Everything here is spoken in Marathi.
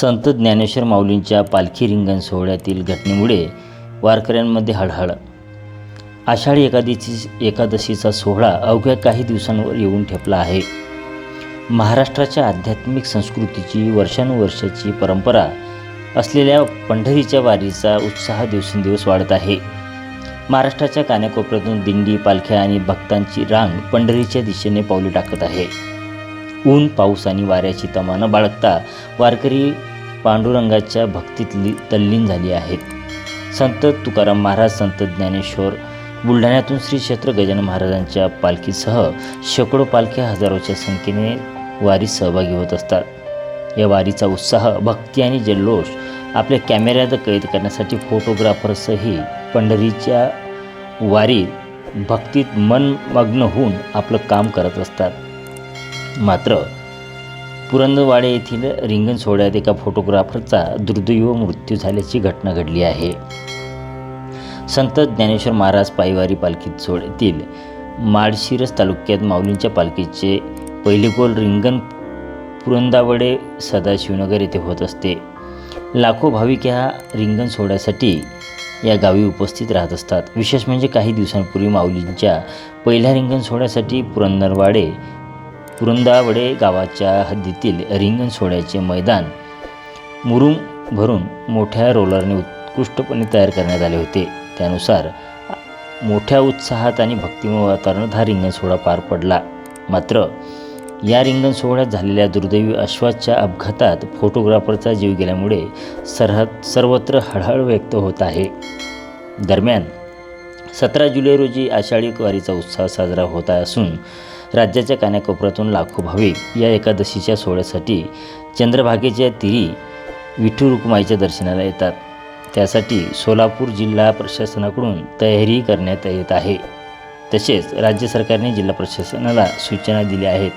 संत ज्ञानेश्वर माऊलींच्या पालखी रिंगण सोहळ्यातील घटनेमुळे वारकऱ्यांमध्ये हळहळ. आषाढी एकादशी एकादशीचा सोहळा अवघ्या काही दिवसांवर येऊन ठेपला आहे. महाराष्ट्राच्या आध्यात्मिक संस्कृतीची वर्षानुवर्षाची परंपरा असलेल्या पंढरीच्या वारीचा उत्साह दिवसेंदिवस वाढत आहे. महाराष्ट्राच्या कानाकोपऱ्यातून दिंडी पालख्या आणि भक्तांची रांग पंढरीच्या दिशेने पावले टाकत आहे. ऊन पाऊस आणि वाऱ्याची तमानं बाळगता वारकरी पांडुरंगाच्या भक्तीत लि तल्लीन झाली आहेत. संत तुकाराम महाराज संत ज्ञानेश्वर बुलढाण्यातून श्री क्षेत्र गजानन महाराजांच्या पालखीसह शेकडो पालख्या हजारोच्या संख्येने वारीत सहभागी होत असतात. या वारीचा उत्साह भक्ती आणि जल्लोष आपल्या कॅमेऱ्यात कैद करण्यासाठी फोटोग्राफर्सही पंढरीच्या वारीत भक्तीत मनमग्न होऊन आपलं काम करत असतात. मात्र पुरंदवाडे येथील रिंगण सोहळ्यात एका फोटोग्राफरचा दुर्दैव मृत्यू झाल्याची घटना घडली आहे. संत ज्ञानेश्वर महाराज पायवारी पालखीत सोहळ्यातील माळशिरस तालुक्यात माऊलींच्या पालखीचे पहिले गोल रिंगण पुरंदावडे सदाशिवनगर येथे होत असते. लाखो भाविक ह्या रिंगण सोहळ्यासाठी या गावी उपस्थित राहत असतात. विशेष म्हणजे काही दिवसांपूर्वी माऊलींच्या पहिल्या रिंगण सोहळ्यासाठी पुरंदरवाडे पुरंदावडे गावाच्या हद्दीतील रिंगण सोहळ्याचे मैदान मुरुम भरून मोठ्या रोलरने उत्कृष्टपणे तयार करण्यात आले होते. त्यानुसार मोठ्या उत्साहात आणि भक्तिमय वातावरणात हा रिंगण सोहळा पार पडला. मात्र या रिंगण सोहळ्यात झालेल्या दुर्दैवी अश्वाच्या अपघातात फोटोग्राफरचा जीव गेल्यामुळे सरह सर्वत्र हळहळ व्यक्त होत आहे. दरम्यान सतरा जुलै रोजी आषाढी वारीचा उत्साह साजरा होत असून राज्याच्या कानाकोपऱ्यातून लाखो भाविक या एकादशीच्या सोहळ्यासाठी चंद्रभागेच्या तिरी विठू रुक्माईच्या दर्शनाला येतात. त्यासाठी सोलापूर जिल्हा प्रशासनाकडून तयारी करण्यात येत आहे. तसेच राज्य सरकारने जिल्हा प्रशासनाला सूचना दिल्या आहेत.